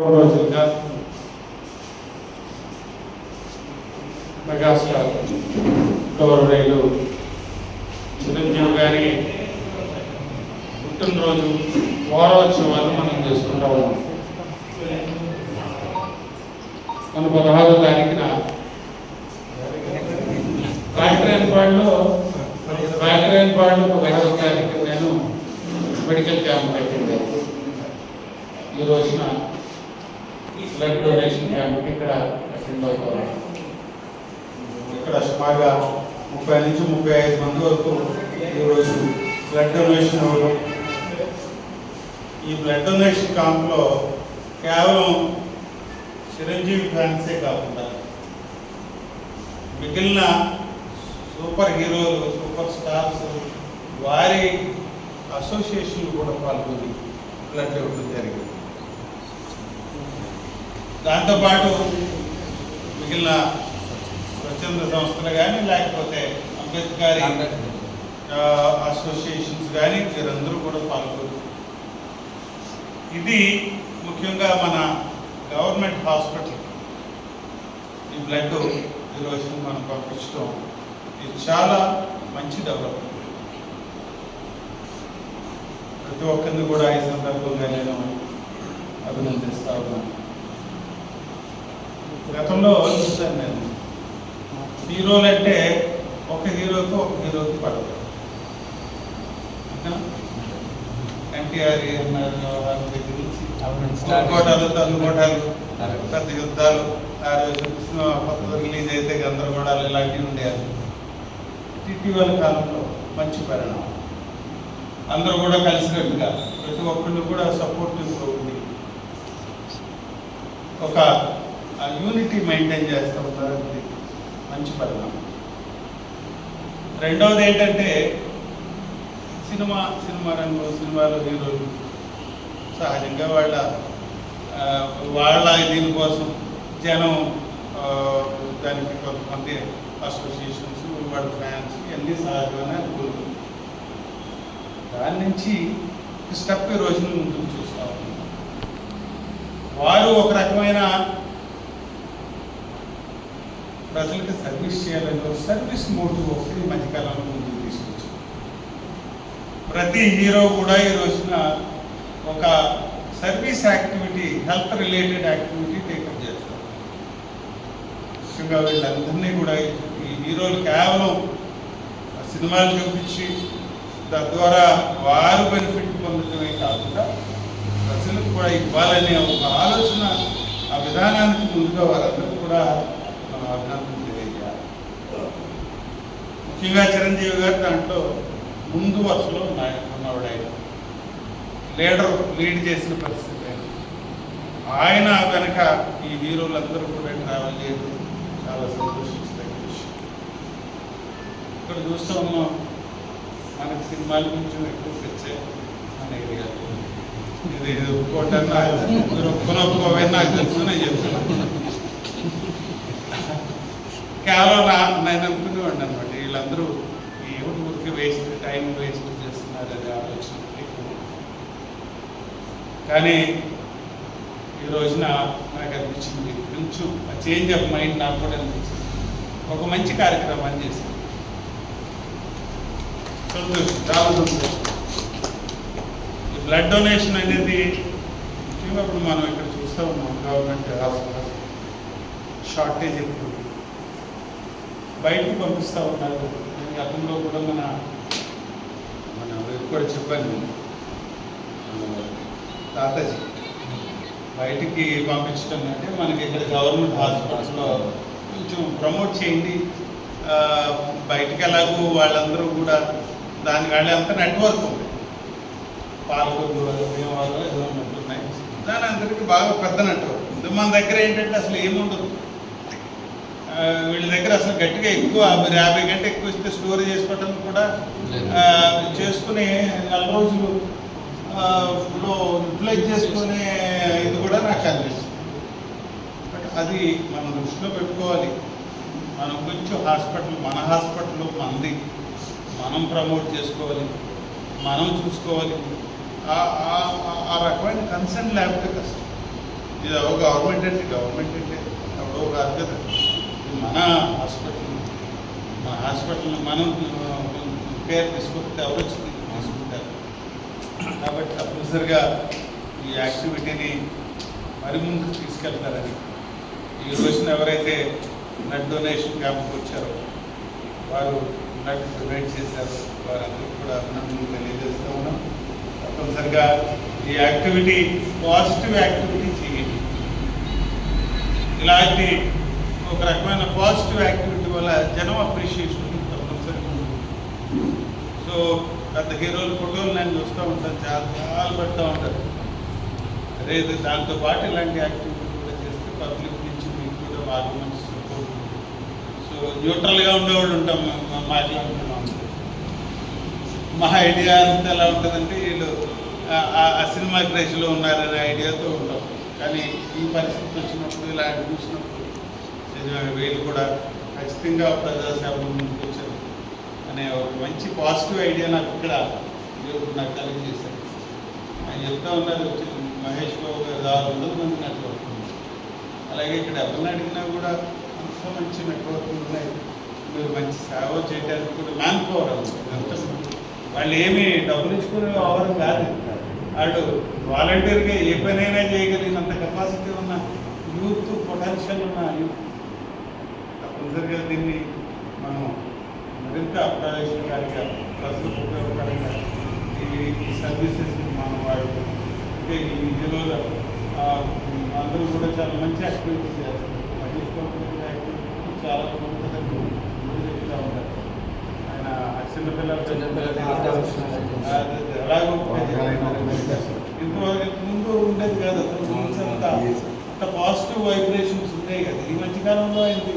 రోజులుగా మెగాస్టార్ గౌరవనీయులు చిరంజీవి గారి పుట్టినరోజు వారోత్సవాలు మనం చేసుకుంటా ఉన్నాం. మన పదహారో తారీఖున కాకరేన్పాడులో కాకరేన్పాడులో పదహారో తారీఖు నేను మెడికల్ క్యాంప్ పెట్టింది. ఈ రోజున బ్లడ్ డొనేషన్ క్యాంప్ ఇక్కడ అటెండ్ అవుతాను ఇక్కడ సుమారుగా ముప్పై నుంచి ముప్పై ఐదు మంది వరకు ఈరోజు బ్లడ్ డొనేషన్ ఇవ్వడం. ఈ బ్లడ్ డొనేషన్ క్యాంప్లో కేవలం చిరంజీవి ఫ్యాన్సే కాకుండా మిగిలిన సూపర్ హీరోలు సూపర్ స్టార్స్ వారి అసోసియేషన్లు కూడా పాల్గొని బ్లడ్ ఇవ్వడం జరిగింది. దాంతోపాటు మిగిలిన స్వచ్ఛంద సంస్థలు కానీ లేకపోతే అంబేద్కర్ అసోసియేషన్స్ కానీ వీరందరూ కూడా పాల్గొన్నారు. ఇది ముఖ్యంగా మన గవర్నమెంట్ హాస్పిటల్. ఈ బ్లడ్ ఈరోజు మనం పంపించడం ఇది చాలా మంచి డెవలప్మెంట్. ప్రతి ఒక్కరిని కూడా ఈ సందర్భంగా నేను అభినందిస్తా ఉన్నాను. గతంలో చూశాను నేను. హీరోలు అంటే ఒక హీరోకి ఒక హీరోకి పడదు. ఎన్టీఆర్ అన్నారు వ్యవహారం దగ్గర నుంచి కోటాలు తన్నుకోటాలు పెద్ద యుద్ధాలు. ఆ రోజు కొత్తగా రిలీజ్ అయితే గందరగోళాలు ఇలాంటివి ఉండేవి. ఇటీవల కాలంలో మంచి పరిణామం. అందరూ కూడా కలిసినట్టుగా ప్రతి ఒక్కళ్ళు కూడా సపోర్టివ్గా ఉంది. ఒక ఆ యూనిటీ మెయింటైన్ చేస్తూ ఉంటారు అది మంచి పరిణామం. రెండవది ఏంటంటే సినిమా సినిమా రంగు సినిమాలో హీరోలు సహజంగా వాళ్ళ వాళ్ళ దీనికోసం జనం దానికి కొంతమంది అసోసియేషన్స్ వాళ్ళ ఫ్యాన్స్ ఇవన్నీ సహజమైన అనుకుంటుంది దాని నుంచి స్టెప్ ఈ రోజున ముందుకు చూస్తూ ఉన్నాం. వారు ఒక రకమైన ప్రజలకు సర్వీస్ చేయాలని సర్వీస్ మోటివ్ ఒకటి ఈ మధ్యకాలంలో ముందుకు తీసుకొచ్చారు. ప్రతి హీరో కూడా ఈ రోజున ఒక service activity health related activity take up చేస్తారు. ముఖ్యంగా వీళ్ళందరినీ కూడా ఈ హీరోలు కేవలం సినిమాలు చూపించి తద్వారా వారు బెనిఫిట్ పొందడమే కాకుండా ప్రజలకు కూడా ఇవ్వాలనే ఒక ఆలోచన ఆ విధానానికి ముందుగా వారందరూ కూడా మనం అభినందన తెలియజేయాలి ముఖ్యంగా చిరంజీవి గారు దాంట్లో ముందు వరుసలో నాయ- లీడర్ లీడ్ చేసిన పరిస్థితి ఆయన ఆయన వెనక ఈ హీరోలందరూ కూడా ట్రావెల్ చేయడం చాలా సంతోషించదగిన విషయం ఇక్కడ చూస్తూ ఉన్నాం మనకి సినిమాల కొంచెం ఎక్కువ తెచ్చే మన ఏరియా ఇది ఒప్పుకోవటన్నా మీరు ఒప్పుకొని నాకు తెలుసు నేను చెప్తున్నాను కేవలం నా నేను అనుకునేవాడిని అనమాట వీళ్ళందరూ ఏమిటి ఊరికి వేస్ట్ టైం వేస్ట్ చేస్తున్నారు అనే ఆలోచన కానీ ఈ రోజున నాకు అనిపించింది కొంచెం చేంజ్ ఆఫ్ మైండ్ నాకు కూడా అనిపించింది. ఒక మంచి కార్యక్రమాన్ని చేశాను సంతోషం చాలా సంతోషం. ఈ బ్లడ్ డొనేషన్ అనేది ముఖ్యంగా ఇప్పుడు మనం ఇక్కడ చూస్తూ ఉన్నాం గవర్నమెంట్ హాస్పిటల్ షార్టేజ్ ఎక్కువ. బయటకు పంపిస్తూ ఉన్నారు. నేను గతంలో కూడా మన మన కూడా చెప్పాను. తాతాజీ బయటికి పంపించడం అంటే మనకి ఇక్కడ గవర్నమెంట్ హాస్పిటల్స్లో కొంచెం ప్రమోట్ చేయండి. బయటికి ఎలాగో వాళ్ళందరూ కూడా దాని వాళ్ళంతా నెట్వర్క్ ఉంది. పాలకొల్లు భీమవరం ఏదో ఉంటున్నాయి దాని అందరికీ బాగా పెద్ద నెట్వర్క్ ఇది మన దగ్గర ఏంటంటే అసలు ఏముండదు. వీళ్ళ దగ్గర అసలు గట్టిగా ఎక్కువ మీరు యాభై గంట ఎక్కువ ఇస్తే స్టోర్ చేసుకోవడం కూడా చేసుకుని నెల రోజులు యూటిలైజ్ చేసుకునే ఇది కూడా నాకు అనిపిస్తుంది. బట్ అది మనం దృష్టిలో పెట్టుకోవాలి. మనం కొంచెం హాస్పిటల్ మన హాస్పిటల్ మనది మనం ప్రమోట్ చేసుకోవాలి మనం చూసుకోవాలి. ఆ- రకమైన కన్సర్న్ లేకపోతే కష్టం. ఇది ఒక గవర్నమెంట్ అంటే గవర్నమెంట్ అంటే ఎవడో కాదు కదా. మన హాస్పిటల్. మన హాస్పిటల్ మనం పేరు తీసుకుంటే ఎవరు వచ్చింది తీసుకుంటారు? కాబట్టి తప్పనిసరిగా ఈ యాక్టివిటీని మరి ముందుకు తీసుకెళ్తారని. ఈ రోజున ఎవరైతే బ్లడ్ డొనేషన్ క్యాంప్కి వచ్చారో వారు బ్లడ్ డొనేట్ చేశారు వారందరికీ కూడా అభినందనలు తెలియజేస్తూ ఉన్నాం. తప్పనిసరిగా ఈ యాక్టివిటీ పాజిటివ్ యాక్టివిటీ చేయండి. ఇలాంటి ఒక రకమైన పాజిటివ్ యాక్టివిటీ వల్ల జనం అప్రిషియేషన్ తప్పనిసరిగా సో పెద్ద హీరోలు ఫోటోలు నేను చూస్తూ ఉంటాను చాలా చాలా పెడతా ఉంటారు. అదే దాంతో పాటు ఇలాంటి యాక్టివిటీ కూడా చేస్తే పబ్లిక్ నుంచి మీకు కూడా వాళ్ళు మంచి సపోర్ట్ సో న్యూట్రల్గా ఉండేవాళ్ళు ఉంటాం మా- మా- మాట్లాడుతున్నాం మా ఐడియా అంతా ఎలా ఉంటుందంటే వీళ్ళు ఆ- సినిమా క్రేజ్లో ఉన్నారనే ఐడియాతో ఉంటాం. కానీ ఈ పరిస్థితి వచ్చినప్పుడు ఇలా చూసినప్పుడు వీళ్ళు కూడా ఖచ్చితంగా ప్రజాసేవలో ముందుకు వచ్చారు అనే ఒక మంచి పాజిటివ్ ఐడియా నాకు ఇక్కడ ఇప్పుడు నాకు కలిగజేశారు ఆయన చెప్తా ఉన్నారు మహేష్ బాబు గారు ఆరు వందల మంది నెట్వర్క్ అలాగే ఇక్కడ ఎవరిని అడిగినా కూడా అంత మంచి నెట్వర్క్ ఉన్నాయి. మీరు మంచి సేవ చేయడానికి కూడా మ్యాన్ పవర్ అంత వాళ్ళు ఏమి డబ్బులు ఇచ్చుకునే అవరం కాదు. వాళ్ళు వాలంటీర్గా ఏ పనైనా చేయగలిగినంత కెపాసిటీ ఉన్న యూత్ పొటెన్షియల్ ఉన్న యూత్ తప్పనిసరిగా దీన్ని మనం మరింత అప్రవేశకారిగా ప్రజలకు ఉపయోగకరంగా ఈ ఈ సర్వీసెస్ మనం వాడుతాం అంటే ఈ ఆ, అందరూ కూడా చాలా మంచి యాక్టివిటీస్ చేస్తారు. గారి యాక్టివిటీ చాలా ముందు చెప్తా ఉంటారు ఆయన అదే, ఎలాగో ఇంతవరకు ముందు ఉండేది కాదు. అంత పాజిటివ్ వైబ్రేషన్స్ ఉన్నాయి కదా. ఈ మధ్యకాలంలో అయింది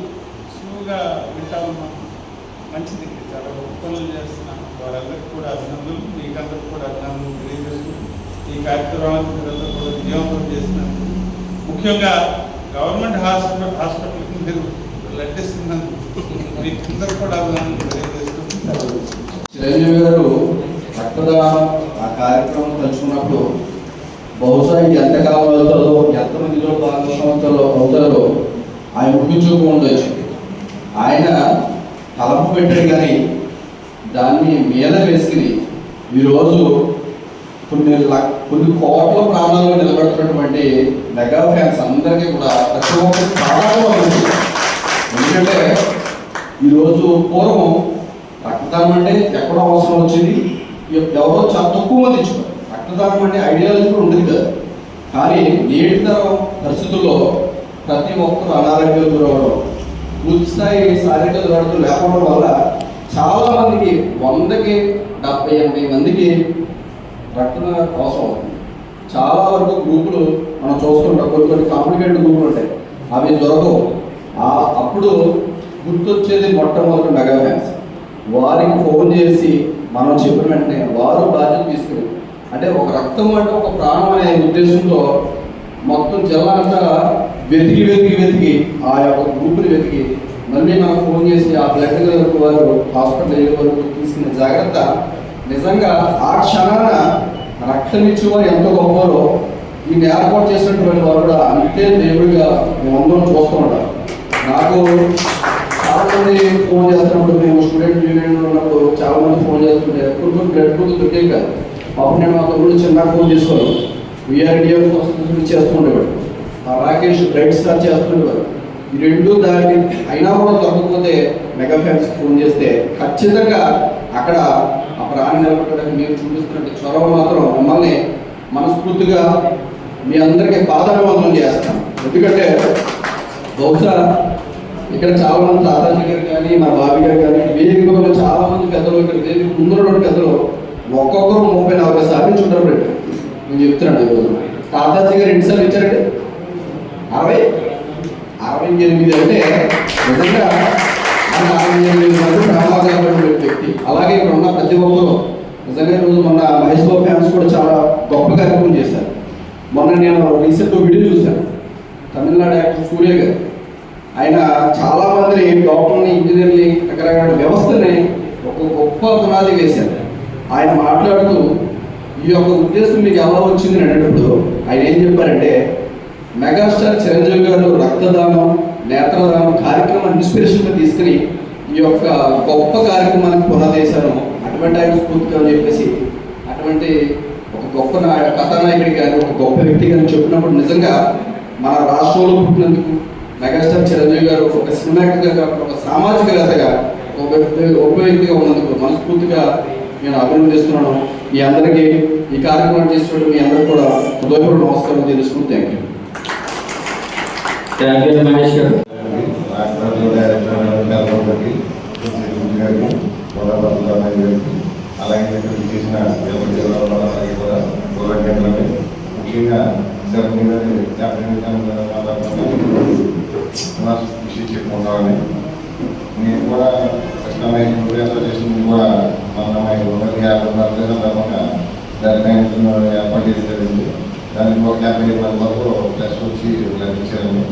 ఎక్కువగా వింటా ఉన్నాం మంచిది. చాలా గొప్ప పనులు చేస్తున్నాను వారందరికీ కూడా అభినందనలు. మీకందరికీ కూడా అభినందనలు తెలియజేస్తున్నాను ఈ కార్యక్రమానికి మీరందరూ కూడా వినియోగం చేసినందుకు ముఖ్యంగా గవర్నమెంట్ హాస్పిటల్ హాస్పిటల్కి మీరు బ్లడ్ ఇస్తున్నందుకు మీకందరూ కూడా అభినందనలు తెలియజేస్తున్నాను చిరంజీవి గారు రక్తదానం ఆ కార్యక్రమం తలుచుకున్నప్పుడు? బహుశా ఇది ఎంతకాలం అవుతుందో ఎంతమందిలో భాగస్వామ్యంలో అవుతారో ఆయన ఊహించుకో ఉండొచ్చు. ఆయన తలపు పెట్టాడు కానీ దాన్ని మీద వేసుకుని ఈరోజు కొన్ని లక్ కొన్ని కోట్ల ప్రాణాలు నిలబెడుతున్నటువంటి మెగా ఫ్యాన్స్ అందరికీ కూడా ప్రతి ఒక్కరు చాలా ఎందుకంటే ఈరోజు పూర్వం రక్తదానం అంటే ఎక్కడో అవసరం వచ్చింది. ఎవరో చాలా తక్కువ మంది ఇచ్చారు రక్తదానం అంటే ఐడియాలజీ కూడా ఉండేది కదా. కానీ నేటి తరం పరిస్థితుల్లో ప్రతి ఒక్కరు అనారోగ్యం గురవడం పూర్తి స్థాయి శారీరక దృఢత లేకపోవడం వల్ల చాలా మందికి వందకి డెబ్బై ఎనభై మందికి రక్తం అవసరం అవుతుంది. చాలా వరకు గ్రూపులు మనం చూస్తుంటాం కొన్ని కొన్ని కాంప్లికేటెడ్ గ్రూపులు ఉంటాయి. అవి దొరకవు. అప్పుడు గుర్తొచ్చేది మొట్టమొదటి మెగా ఫ్యాన్స్. వారికి ఫోన్ చేసి మనం చెప్పిన వెంటనే వారు బాధ్యత తీసుకుని అంటే ఒక రక్తం అంటే ఒక ప్రాణం అనే ఉద్దేశంతో మొత్తం జిల్లా అంతా వెతికి వెతికి వెతికి ఆ యొక్క గ్రూపుని వెతికి. మళ్ళీ మనం ఫోన్ చేసి ఆ బ్లడ్ గ్రూప్ వారు హాస్పిటల్ వెళ్ళే వరకు తీసుకున్న జాగ్రత్త. నిజంగా ఆ క్షణాన రక్తం ఇచ్చేవారు ఎంత గొప్పవారో ఈయన ఏర్పాటు చేసినటువంటి వారు కూడా అంతే దేవుడిగా మేమందరం చూస్తూ ఉంటాం. నాకు చాలా మంది ఫోన్ చేస్తున్నప్పుడు మేము స్టూడెంట్ యూనియన్ ఉన్నప్పుడు చాలా మంది ఫోన్ చేస్తుంటే కొన్ని బ్లడ్ గ్రూప్ దొరికే కాదు. అప్పుడు నేను మా తమ్ముడు చిన్న ఫోన్ చేసుకోను విఆర్డిఎఫ్ వస్తుంది చేస్తూ ఉండేవాడు ఆ రాకేష్ రెడ్ స్టార్ చేస్తుండేవాడు. ఈ రెండు దాన్ని అయినా కూడా తగ్గకపోతే మెగా ఫ్యాన్స్ ఫోన్ చేస్తే ఖచ్చితంగా అక్కడ ఆ ప్రాణి నిలబెట్టడానికి మీరు చూపిస్తున్నట్టు చొరవ మాత్రం మమ్మల్ని మనస్ఫూర్తిగా మీ అందరికీ పాదాభివందనం చేస్తాం. ఎందుకంటే బహుశా ఇక్కడ చాలా మంది తాతాజీ గారు కానీ మా బాబీ గారు కానీ వేదికలో చాలా మంది పెద్దలు ఇక్కడ వేదిక ముందు పెద్దలు ఒక్కొక్కరు ముప్పై నలభై సార్లు నుంచి నేను చెప్తున్నాను ఈరోజు తాతాజీ గారు ఎన్నిసార్లు ఇచ్చారండి? అరవై? అరవై ఎనిమిది అంటే నిజంగా అరవై ఎనిమిది మంది ప్రమాదకరమైన వ్యక్తి. అలాగే ఇక్కడ ఉన్న ప్రతి ఒక్కరు నిజంగా ఈరోజు మొన్న మహేష్ బాబు ఫ్యాన్స్ కూడా చాలా గొప్ప కార్యక్రమం చేశారు. మొన్న నేను రీసెంట్ వీడియో చూశాను. తమిళనాడు యాక్టర్ సూర్య గారు. ఆయన చాలా మందిని డాక్టర్ని ఇంజనీర్ని రకరకాల వ్యవస్థని ఒక గొప్ప పునాది వేశారు. ఆయన మాట్లాడుతూ ఈ యొక్క ఉద్దేశం మీకు ఎలా వచ్చింది అని అడిగినప్పుడు ఆయన ఏం చెప్పారంటే మెగాస్టార్ చిరంజీవి గారు రక్తదానం నేత్రదానం కార్యక్రమం ఇన్స్పిరేషన్గా తీసుకుని ఈ యొక్క గొప్ప కార్యక్రమానికి పునాదేశాను అటువంటి ఆయన స్ఫూర్తిగా అని చెప్పేసి అటువంటి ఒక గొప్ప కథానాయకుడి కానీ ఒక గొప్ప వ్యక్తి కానీ చెప్పినప్పుడు నిజంగా మన రాష్ట్రంలో పుట్టినందుకు మెగాస్టార్ చిరంజీవి గారు ఒక సినిమాగా కాకుండా ఒక సామాజికవేత్తగా ఒక వ్యక్తి గొప్ప వ్యక్తిగా ఉన్నందుకు మనస్ఫూర్తిగా నేను అభినందిస్తున్నాను మీ అందరికీ ఈ కార్యక్రమం చేసినట్టు మీ అందరికీ కూడా హృదయపూర్వక నమస్కారం తెలుసుకుని thank you thank you Mahesh గారు. అలాగే చేసిన ముఖ్యంగా విషయం చెప్పుకుంటామని నేను కూడా కృష్ణమయ్య ఎంతో చేసింది కూడా మన వందల యాభై నాలుగు తర్వాత దాన్ని ఏర్పాటు చేసి జరిగింది దానికి ఒక యాభై మంది వరకు ప్లస్ వచ్చి లభించారని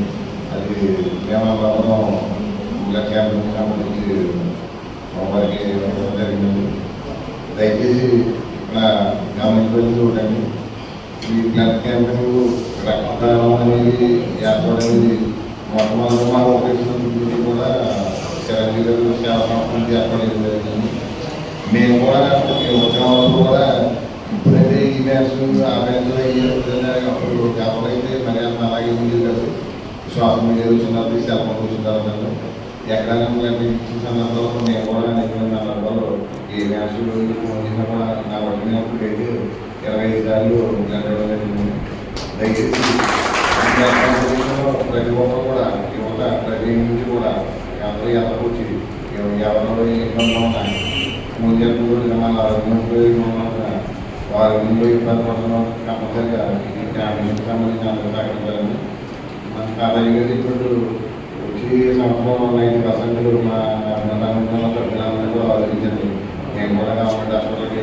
అది నియమాలను బ్లడ్ క్యాంప్ సంబంధించి వారికి జరిగింది. దయచేసి ఇక్కడ గమనించవలసి చూడండి ఈ బ్లడ్ క్యాంపింగ్ రక్తదానం అనేది ఏర్పడేది మొట్టమొదటి మనం ఉపయోగించినప్పుడు కూడా చిరంజీవి గారు సేవ సంస్థ జరిగింది మేము కూడా ఈ కూడా ఇప్పుడైతే ఈ మ్యాచ్ ఆ మ్యాచ్ అయ్యే అప్పుడు ఎవరైతే మరి అంత అలాగే ఉంది కదా శ్వాస మీద వచ్చినప్పుడు సెల్ ఫోన్ వచ్చిన తర్వాత ఎక్కడైనా ఇలాంటి ఇచ్చిన సందర్భంలో నేను కూడా నిజమైన సందర్భంలో ఈ మ్యాచ్ వచ్చినా కూడా నా పట్టినప్పుడు అయితే ఇరవై ఐదు సార్లు గంటలు జరిగింది దయచేసి ఈ ప్రతి ఒక్కరు కూడా యువత ప్రతి నుంచి కూడా యాభై వచ్చి ఎవరిలో ఇబ్బందులు ఉన్నాయి ముందు కూడా మళ్ళీ ముందు వారి ముందు ఇబ్బంది పడడం కంపల్సరిగా ఇది ఫ్యామిలీకి సంబంధించిన అందరూ తగ్గించాలని మన కాలేజీ ఇప్పుడు వచ్చి సంవత్సరం నైన్ పర్సెంట్ మా అభినందనలో సభ్యులందరూ ఆలోచించండి నేను కూడా గవర్నమెంట్ హాస్పిటల్కి